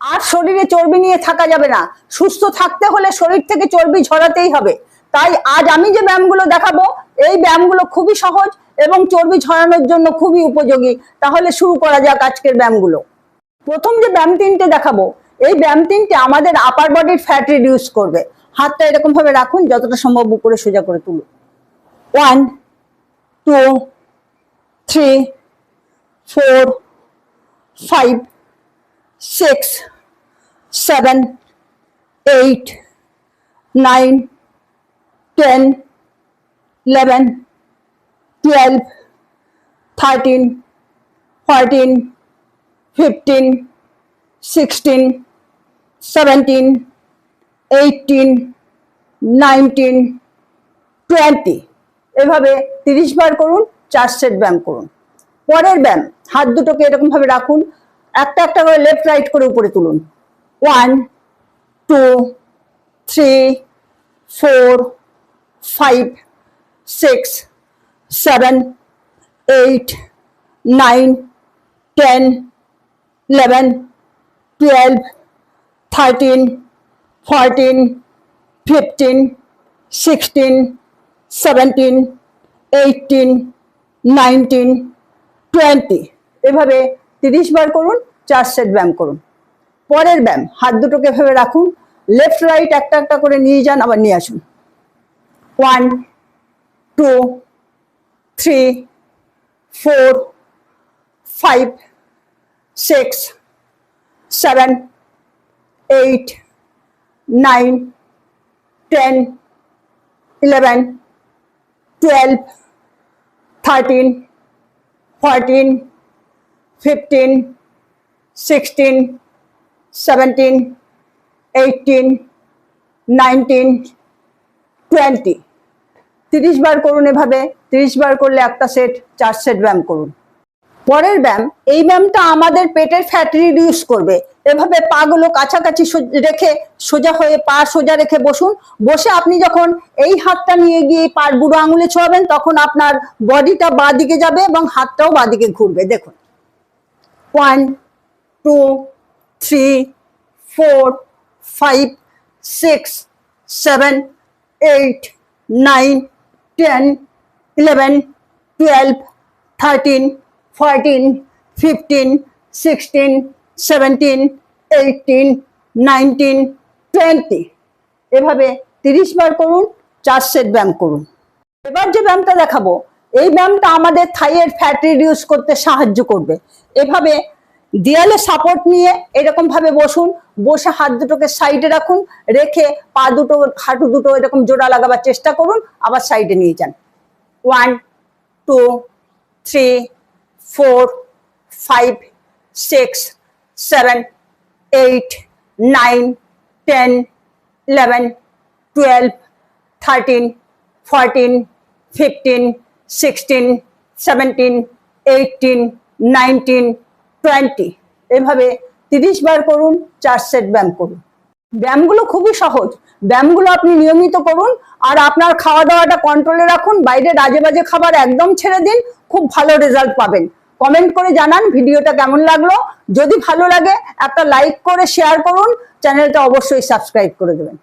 আর শরীরে চর্বি নিয়ে থাকা যাবে না। সুস্থ থাকতে হলে শরীর থেকে চর্বি ঝরাতেই হবে। তাই আজ আমি যে ব্যায়ামগুলো দেখাবো, এই ব্যায়ামগুলো খুবই সহজ এবং চর্বি ঝরানোর জন্য খুবই উপযোগী। তাহলে শুরু করা যাক আজকের ব্যায়ামগুলো। প্রথম যে ব্যায়াম তিনটে দেখাবো, এই ব্যায়াম তিনটে আমাদের আপার বডির ফ্যাট রিডিউস করবে। হাতটা এরকম ভাবে রাখুন, যতটা সম্ভব উপরে সোজা করে তুলুন। One two three four five six seven eight nine ten eleven twelve thirteen fourteen fifteen sixteen seventeen eighteen nineteen twenty এভাবে তিরিশ বার করুন, চার সেট ব্যায়াম করুন। পরের ব্যায়াম, হাত দুটোকে এরকম ভাবে রাখুন একটা একটা করে লেফট রাইট করে উপরে তুলুন। One two three four five six seven eight nine ten eleven twelve thirteen fourteen fifteen sixteen seventeen eighteen nineteen twenty এভাবে তিরিশ বার করুন, চার সেট ব্যায়াম করুন। পরের ব্যায়াম, হাত দুটোকে এভাবে রাখুন লেফট রাইট একটা একটা করে নিয়ে যান, আবার নিয়ে আসুন। One two three four five six seven eight nine ten eleven twelve thirteen fourteen fifteen sixteen seventeen eighteen nineteen twenty তিরিশ বার করুন এভাবে, তিরিশ বার করলে একটা সেট চার সেট ব্যায়াম করুন। পরের ব্যায়াম, এই ব্যায়ামটা আমাদের পেটের ফ্যাট রিডিউস করবে। এভাবে পাগুলো কাছাকাছি রেখে সোজা হয়ে পা সোজা রেখে বসুন। বসে আপনি যখন এই হাতটা নিয়ে গিয়ে পার বুড়ো আঙুলে ছোঁয়াবেন, তখন আপনার বডিটা বাঁ দিকে যাবে এবং হাতটাও বাঁ দিকে ঘুরবে। দেখুন one two three four five six seven eight nine ten eleven twelve thirteen fourteen fifteen sixteen seventeen eighteen nineteen twenty এভাবে তিরিশ বার করুন, চার সেট ব্যায়াম করুন। এবার যে ব্যায়ামটা দেখাবো এই ব্যায়ামটা আমাদের থাইয়ের ফ্যাট রিডিউস করতে সাহায্য করবে। এভাবে দেয়ালে সাপোর্ট নিয়ে এরকম ভাবে বসুন, বসে হাত দুটোকে সাইডে রাখুন, রেখে পা দুটো, হাঁটু দুটো এরকম জোড়া লাগাবার চেষ্টা করুন, আবার সাইডে নিয়ে যান। One two three four five six seven eight nine ten eleven twelve thirteen fourteen fifteen sixteen seventeen eighteen nineteen twenty এভাবে তিরিশ বার করুন, চার সেট ব্যায়াম করুন। ব্যায়ামগুলো খুবই সহজ। ব্যায়ামগুলো আপনি নিয়মিত করুন আর আপনার খাওয়া দাওয়াটা কন্ট্রোলে রাখুন। বাইরে রাজে বাজে খাবার একদম ছেড়ে দিন, খুব ভালো রেজাল্ট পাবেন। কমেন্ট করে জানান ভিডিওটা কেমন লাগল। যদি ভালো লাগে, একটা লাইক করে শেয়ার করুন। চ্যানেলটা অবশ্যই সাবস্ক্রাইব করে দেবেন।